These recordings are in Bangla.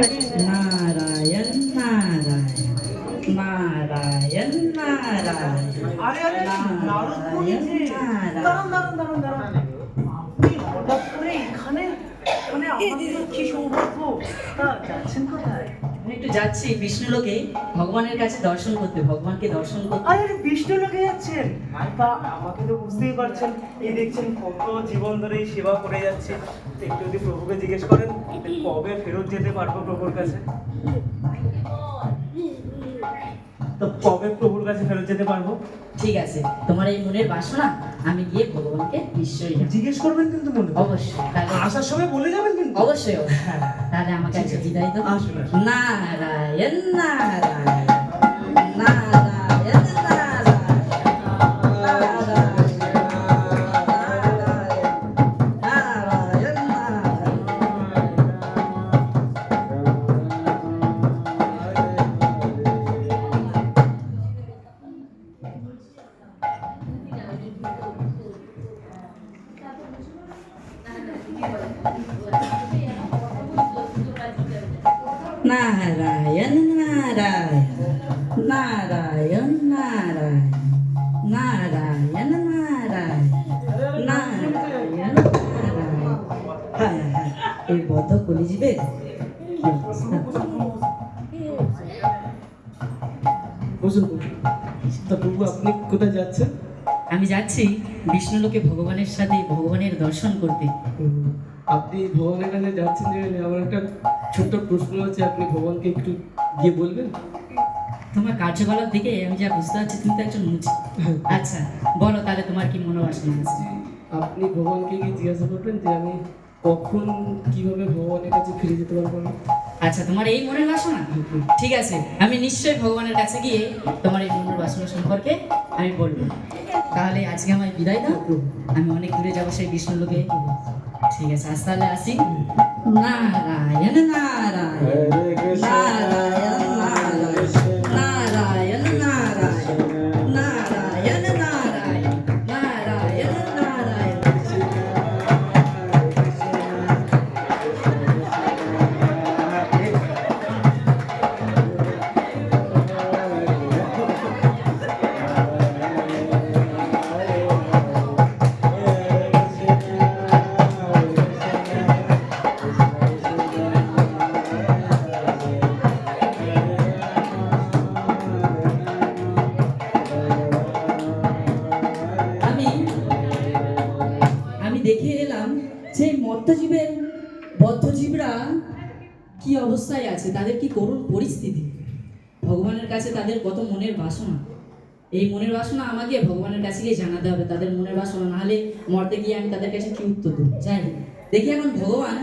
नारायण नारायण नारायण नारायण अरे अरे नारायण नारायण 그래 가네 가네 아마 키 쇼하고 나 친구들 আমি একটু যাচ্ছি বিষ্ণুলোকে ভগবানের কাছে দর্শন করতে, ভগবানকে দর্শন করতে। আরে আরে, বিষ্ণু লোকে যাচ্ছেন? তা আমাকে তো বুঝতেই পারছেন। এই দেখছেন কত জীবন ধরে সেবা করে যাচ্ছে। একটু যদি প্রভুকে জিজ্ঞেস করেন কবে ফেরত যেতে পারব প্রভুর কাছে? তো কবে প্রভুর কাছে ফেরত যেতে পারব? ঠিক আছে তোমার এই মনের বাসনা আমি গিয়ে ভগবানকে নিশ্চয়ই। জিজ্ঞেস করবেন কিন্তু মনে অবশ্যই তাহলে আসার সময় বলে যাবেন কিন্তু। অবশ্যই তাহলে আমাকে আছে। বিদায় দাও। আসুন, নারায়ণ নারায়ণ। নারায়ণ নারায়ণ নারায়ণ নারায়ণ নারায়ণ নারায়ণ নারায়ণ হ্যাঁ হ্যাঁ এই বদ্ধ কলি যাবে বুঝুন তো প্রভু আপনি কোথায় যাচ্ছেন? আমি যাচ্ছি বিষ্ণুলোকে ভগবানের সাথে ভগবানের দর্শন করতে। আপনি ভগবানের কাছে যাচ্ছেন যে আমার একটা ছোট্ট প্রশ্ন আছে আপনি ভগবানকে একটু গিয়ে বলবেন? তোমার কার্যকলাপ দেখে আমি যা বুঝতে পারছি তুমি তো একজন মুচি। হ্যাঁ। আচ্ছা বলো তাহলে তোমার কি মনোবাসনা আছে? আপনি ভগবানকে গিয়ে জিজ্ঞাসা করবেন যে আমি কখন কীভাবে ভগবানের কাছে ফিরে যেতে পারব আমি? আচ্ছা তোমার এই মনের বাসনা? ঠিক আছে আমি নিশ্চয়ই ভগবানের কাছে গিয়ে তোমার এই মনের বাসনা সম্পর্কে আমি বলব। তাহলে আজকে আমার বিদায় দাও। আমি অনেক দূরে যাব সেই বিষ্ণু লোকে। ঠিক আছে আজ তাহলে আসি। নারায়ণ নারায়ণ। নারায়ণ নারায়ণ নারায়ণ। অবস্থায় আছে, তাদের কি করুণ পরিস্থিতি ভগবানের কাছে তাদের কত মনের বাসনা এই মনের বাসনা আমাকে ভগবানের কাছে গিয়ে জানাতে হবে, তাদের মনের বাসনা, নাহলে মরতে গিয়ে আমি তাদের কাছে কি উত্তর দেবো যাই দেখি এখন ভগবান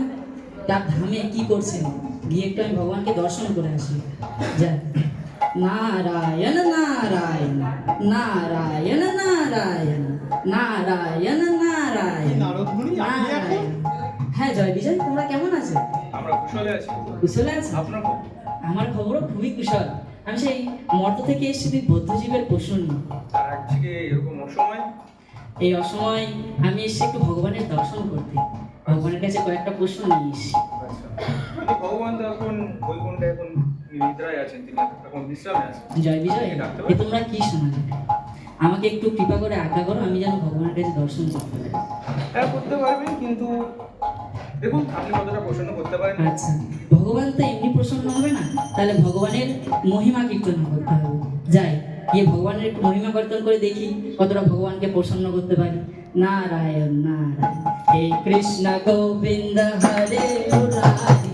তার ধামে কি করছেন গিয়ে একটু আমি ভগবানকে দর্শন করে আসি যাই নারায়ণ নারায়ণ নারায়ণ নারায়ণ নারায়ণ নারায়ণ? নারায়ণ। হ্যাঁ জয় বিজয় তোমরা কেমন আছো? আমরা কুশলে আছি। কুশলে আছো? আপনার আমার খবরও খুবই কুশল। আমি সেই মর্ত থেকে এসেছি তুই বৌদ্ধজীবের প্রশ্ন নিয়ে। আর আজকে এরকম অসময়? এই অসময় আমি এসেছি একটু ভগবানের দর্শন করতে। ভগবানের কাছে কয়েকটা প্রশ্ন নিয়ে এসেছি। আচ্ছা। ভগবান তো এখন বৈকুণ্ঠে এখন নিদ্রায় আছেন তিনি। এখন বিশ্রামে আছেন। জয় বিজয়। এ তোমরা কি শোনালে? আমাকে একটু কৃপা করে আজ্ঞা করো আমি যেন ভগবানের কাছে দর্শন করতে পারি। হ্যাঁ করতে পারবেন কিন্তু দেখুন, আপনি কতটা প্রসন্ন করতে পারেন। আচ্ছা ভগবান তো এমনি প্রসন্ন হবে না? তাহলে ভগবানের মহিমা কীর্তন করতে হবে। যাই, গিয়ে ভগবানের একটু মহিমা কীর্তন করে দেখি কতটা ভগবানকে প্রসন্ন করতে পারি। নারায়ণ নারায়ণ। হে কৃষ্ণ গোবিন্দ, হরে মুরারি।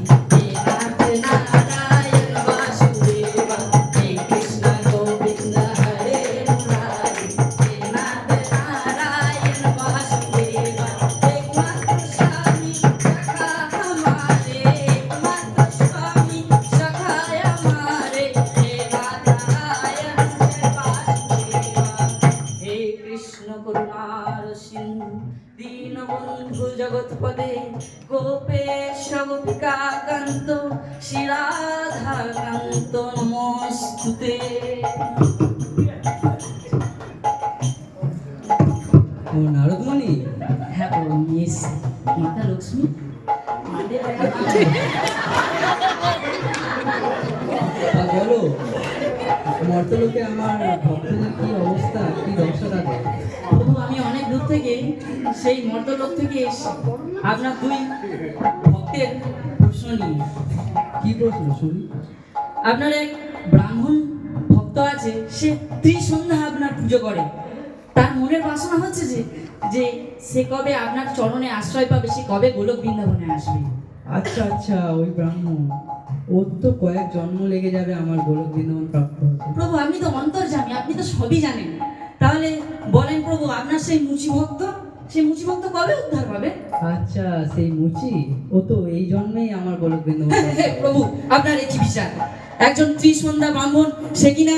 দীনবন্ধু জগৎপদে গোপেশ গোপিকাকান্ত শিরাধাকান্ত নমস্তুতে ও নারদমণি। হ্যাঁ বলুন মিস মাতা লক্ষ্মী। বলো মর্তলোকে আমার ভক্তদের কি অবস্থা? কি রকম? প্রভু আমি অনেক দূর থেকে সেই মর্তলোক থেকে এসে আপনার দুই ভক্তের প্রশ্ন নিয়ে। কি প্রশ্ন শুনি? আপনার এক ব্রাহ্মণ ভক্ত আছে সে ত্রিসন্ধ্যা আপনার পুজো করে। তার মনের বাসনা হচ্ছে যে যে সে কবে আপনার চরণে আশ্রয় পাবে সে কবে গোলক বৃন্দাবনে আসবে। আচ্ছা আচ্ছা ওই ব্রাহ্মণ। ওর তো কয়েক জন্ম লেগে যাবে আমার গোলক বৃন্দাবন প্রাপ্ত প্রভু আপনি তো অন্তর্জামী আপনি তো সবই জানেন। তাহলে বলেন প্রভু আপনার সেই মুচি ভক্ত সেই মুচি ভক্ত কবে উদ্ধার পাবে? আচ্ছা সেই মুচি? ও তো এই জন্মেই আমার বৃন্দাবন প্রাপ্ত প্রভু আপনার একই বিচার। একজন ত্রিসন্ধ্যা ব্রাহ্মণ সে কিনা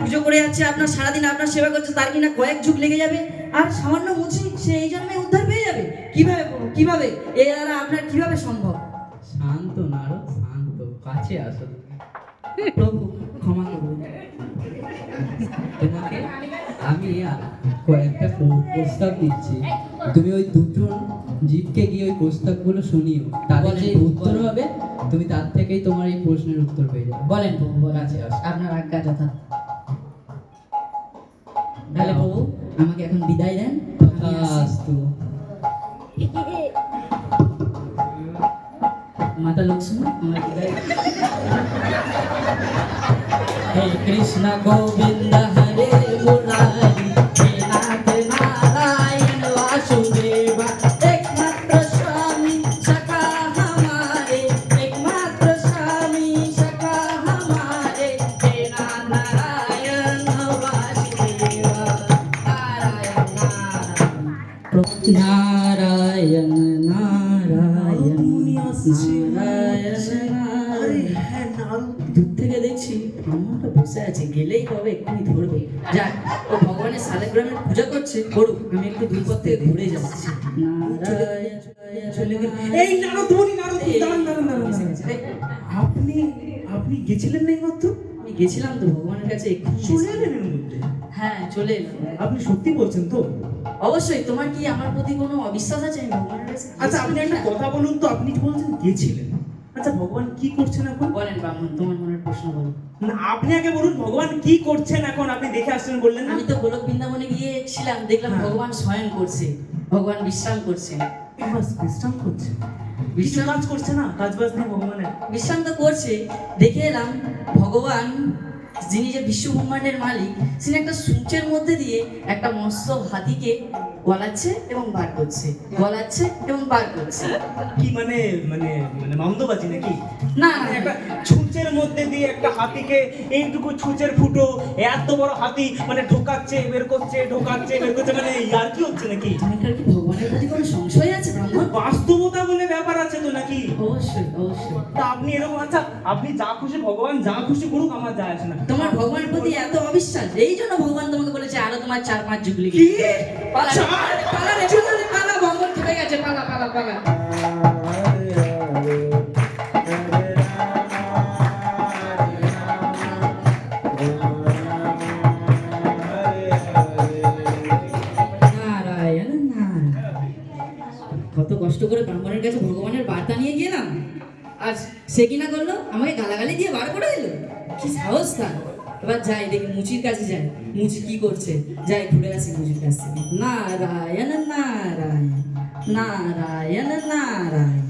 পুজো করে যাচ্ছে আপনার সারাদিন আপনার সেবা করছে তার কিনা কয়েক যুগ লেগে যাবে আর সামান্য মুচি সে এই জন্মে উদ্ধার পেয়ে যাবে। কীভাবে কীভাবে? এ দ্বারা আপনার কীভাবে সম্ভব? শান্ত নারদ শান্ত কাছে আসো। প্রভু ক্ষমা করুন। তোমাকে আমি কয়েকটা প্রস্তাব দিচ্ছি। তুমি ওই দুজন জীবকে গিয়ে ওই প্রস্তাবগুলো শুনিও। তাদের যে উত্তর হবে তুমি তার থেকেই তোমার এই প্রশ্নের উত্তর পেয়ে যাবে। বলেন প্রভু বলেন আপনার আজ্ঞা যথা। তাহলে প্রভু আমাকে এখন বিদায় দেন। মাতা লক্ষ্মী আমার বিদায়। হে কৃষ্ণ গোবিন্দ নারায়ণ দূর থেকে দেখছি ব্রাহ্মণটা বসে আছে গেলেই কবে এক্ষুনি ধরবে। যাক ও ভগবানের শালেগ্রামের পূজা করছে করুক আমি একটু দূর পথ থেকে ঘুরে এই নারদ দাঁড়ান দাঁড়ান দাঁড়ান দাঁড়ান। আপনি আপনি গেছিলেন না এইমাত্র আমি গেছিলাম তো ভগবানের কাছে চলে এলেন এর মধ্যে হ্যাঁ চলে এলাম। আপনি সত্যি বলছেন তো? অবশ্যই তোমার কি আমার প্রতি কোনো অবিশ্বাস আছে? আমি আচ্ছা আপনি একটা কথা বলুন তো আপনি বলছেন গেছিলেন? আচ্ছা ভগবান কি করছেন এখন? বলেন ব্রাহ্মণ তোমার মনের প্রশ্ন বলো না আপনি আগে বলুন ভগবান কি করছেন এখন? আপনি দেখে আসছেন বললেন আমি তো গোলক বৃন্দাবনে গিয়েছিলাম দেখলাম হ্যাঁ। ভগবান শয়ন করছে ভগবান বিশ্রাম বাস বিশ্রাম করছে? বিশ্রাম কাজ করছে না? কাজ বাজ নেই ভগবানের? বিশ্রাম তো করছে দেখে এলাম ভগবান যিনি যে বিশ্ব ব্রহ্মাণ্ডের মালিক তিনি একটা সূচের মধ্যে দিয়ে একটা মস্ত হাতিকে গলাচ্ছে এবং বার করছে। গলাচ্ছে এবং বার করছে। কি মানে মানে মানে মন্দবাজি নাকি? না। মানে একটা ছুঁচের মধ্যে দিয়ে একটা হাতিকে এইটুকু ছুঁচের ফুটো এত বড় হাতি মানে ঢোকাচ্ছে বের করছে ঢোকাচ্ছে বের করছে মানে ইয়ার কি হচ্ছে নাকি? কি ভগবানের প্রতি কোনো সংশয় আছে ব্রাহ্মণ? বাস্তবতা বলে তা আপনি এরকম আচ্ছা আপনি যা খুশি ভগবান যা খুশি করুক আমার যায় আসে না তোমার ভগবানের প্রতি এত অবিশ্বাস এই জন্য ভগবান তোমাকে বলেছে আরও তোমার চার পাঁচ যুগ লেগে কি? পালা পালা রে, পালা পালা ভগবান খেপে গেছে পালা পালা পালা আর সে কিনা করল? আমাকে গালাগালি দিয়ে বার করে দিল? কি সাহস তার? এবার যাই দেখি মুচির কাছে যাই। মুচি কি করছে? যাই ঘুরে আসি মুচির কাছ থেকে। নারায়ণ নারায়ণ নারায়ণ নারায়ণ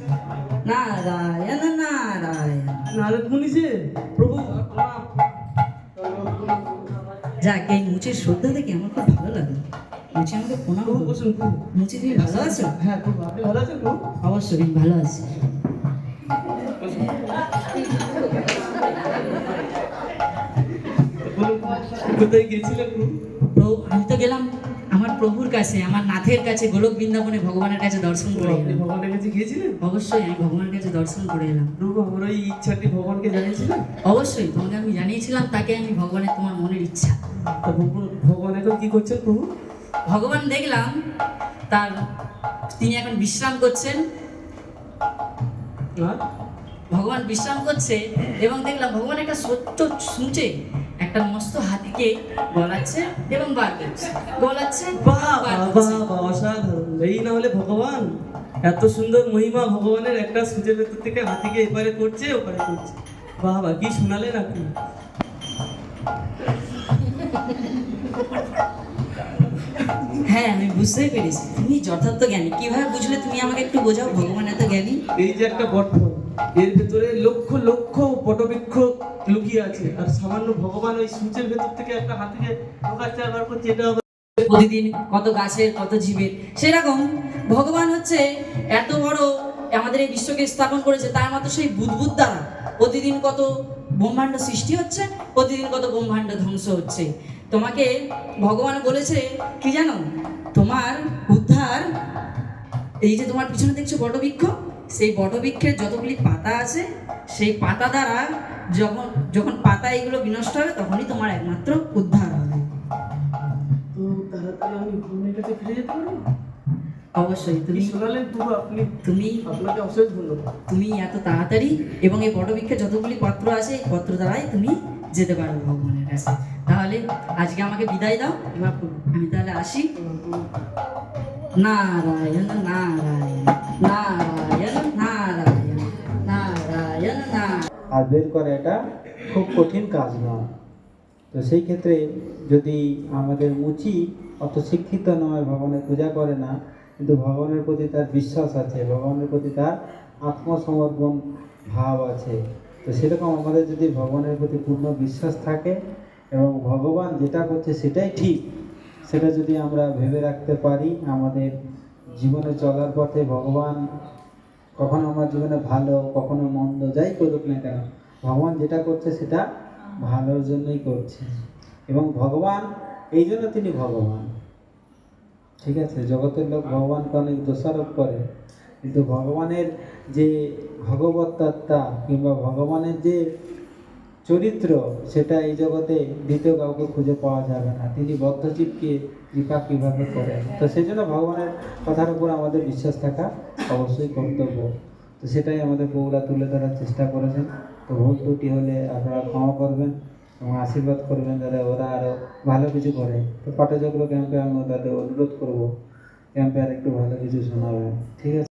নারায়ণ নারায়ণ। নারদ মুনি যে প্রভু যাক এই মুচির শ্রদ্ধা দেখে আমার খুব ভালো লাগে। মুচি আমাকে প্রণাম মুচি তুমি ভালো আছো? হ্যাঁ আপনি ভালো প্রভু? অবশ্যই ভালো আছি। কোথায় গিয়েছিলেন প্রভু? আমি তো গেলাম আমার প্রভুর কাছে আমার নাথের কাছে গোলক বৃন্দাবনে ভগবানের কাছে দর্শন করে আপনি ভগবানের কাছে গিয়েছিলেন? অবশ্যই আমি ভগবানের কাছে দর্শন করে এলাম। প্রভু আমার ওই ইচ্ছাটি ভগবানকে জানিয়েছিলেন? অবশ্যই তোমাকে আমি জানিয়েছিলাম তাকে আমি ভগবানের তোমার মনের ইচ্ছা। তা ভগবান এখন কি করছেন প্রভু? ভগবান দেখলাম তার তিনি এখন বিশ্রাম করছেন। ভগবান বিশ্রাম করছে এবং দেখলাম ভগবান একটা সত্য শুনছে। একটা মস্ত হাতিকে গলাচ্ছে এবং বার করছে। গলাচ্ছে অসাধারণ। এই না হলে ভগবান এত সুন্দর মহিমা ভগবানের একটা সূর্যের ভেতর থেকে হাতিকে এপারে করছে ওপারে করছে। বাহ বাহ কি শোনালেন আপনি? হ্যাঁ আমি বুঝতেই পেরেছি। তুমি যথার্থ জ্ঞানী। কীভাবে বুঝলে তুমি আমাকে একটু বোঝাও? ভগবান এত জ্ঞানী? এই যে একটা বট এর ভেতরে লক্ষ লক্ষ বটবৃক্ষ লুকিয়ে আছে। আর সামান্য ভগবান ওই সূচের ভেতর থেকে একটা হাতিকে ঢোকাচ্ছে প্রতিদিন কত গাছের, কত জীবের। সেরকম ভগবান হচ্ছে এত বড় আমাদের এই বিশ্বকে স্থাপন করেছে, তার মাত্র সেই বুদবুদ দ্বারা প্রতিদিন কত ব্রহ্মাণ্ড সৃষ্টি হচ্ছে, প্রতিদিন কত ব্রহ্মাণ্ড ধ্বংস হচ্ছে। তোমাকে ভগবান বলেছে, কি জানো? তোমার উদ্ধার, এই যে তোমার পিছনে দেখছ বটবৃক্ষ, সেই বটবৃক্ষের যতগুলি পাতা আছে, সেই পাতা দ্বারা যখন যখন পাতা এগুলো বিনষ্ট হবে তখনই তোমার একমাত্র উদ্ধার হবে। তো তাড়াতাড়ি আমি ভগবানের কাছে ফিরে যেতে পারব? অবশ্যই তুমি শোনালেন পুরো আপনি তুমি আপনাকে অশেষ ধন্যবাদ। তুমি এত তাড়াতাড়ি এবং এই বটবৃক্ষে যতগুলি পত্র আছে এই পত্র দ্বারাই তুমি যেতে পারো ভগবানের কাছে। তাহলে আজকে আমাকে বিদায় দাও আমি তাহলে আসি। নারায়ণ নারায়ণ নারায়ণ। আর বের করা এটা খুব কঠিন কাজ নয়। তো সেই ক্ষেত্রে যদি আমাদের মুচি অত শিক্ষিত নয়, ভগবানের পূজা করে না, কিন্তু ভগবানের প্রতি তার বিশ্বাস আছে, ভগবানের প্রতি তার আত্মসমর্পণ ভাব আছে, তো সেরকম আমাদের যদি ভগবানের প্রতি পূর্ণ বিশ্বাস থাকে এবং ভগবান যেটা করছে সেটাই ঠিক, সেটা যদি আমরা ভেবে রাখতে পারি আমাদের জীবনে চলার পথে ভগবান কখনো আমার জীবনে ভালো, কখনো মন্দ, যাই করুক না কেন, ভগবান যেটা করছে সেটা ভালোর জন্যই করছে। এবং ভগবান, এই জন্য তিনি ভগবান। ঠিক আছে? জগতের লোক ভগবানকে অনেক দোষারোপ করে। কিন্তু ভগবানের যে ভগবত তত্ত্বা কিংবা ভগবানের যে চরিত্র, সেটা এই জগতে দ্বিতীয় কাউকে খুঁজে পাওয়া যাবে না। তিনি বদ্ধজীবকে কৃপা কীভাবে করেন? তো সেই জন্য ভগবানের কথার উপর আমাদের বিশ্বাস থাকা অবশ্যই কর্তব্য। তো সেটাই আমাদের বউরা তুলে ধরার চেষ্টা করেছেন। তো ভুল ত্রুটি হলে আপনারা ক্ষমা করবেন এবং আশীর্বাদ করবেন যাতে ওরা আরও ভালো কিছু করে। তো পাঠচক্র ক্যাম্পে আমি তাদের অনুরোধ করব। ক্যাম্পে আর একটু ভালো কিছু শোনাবেন। ঠিক আছে?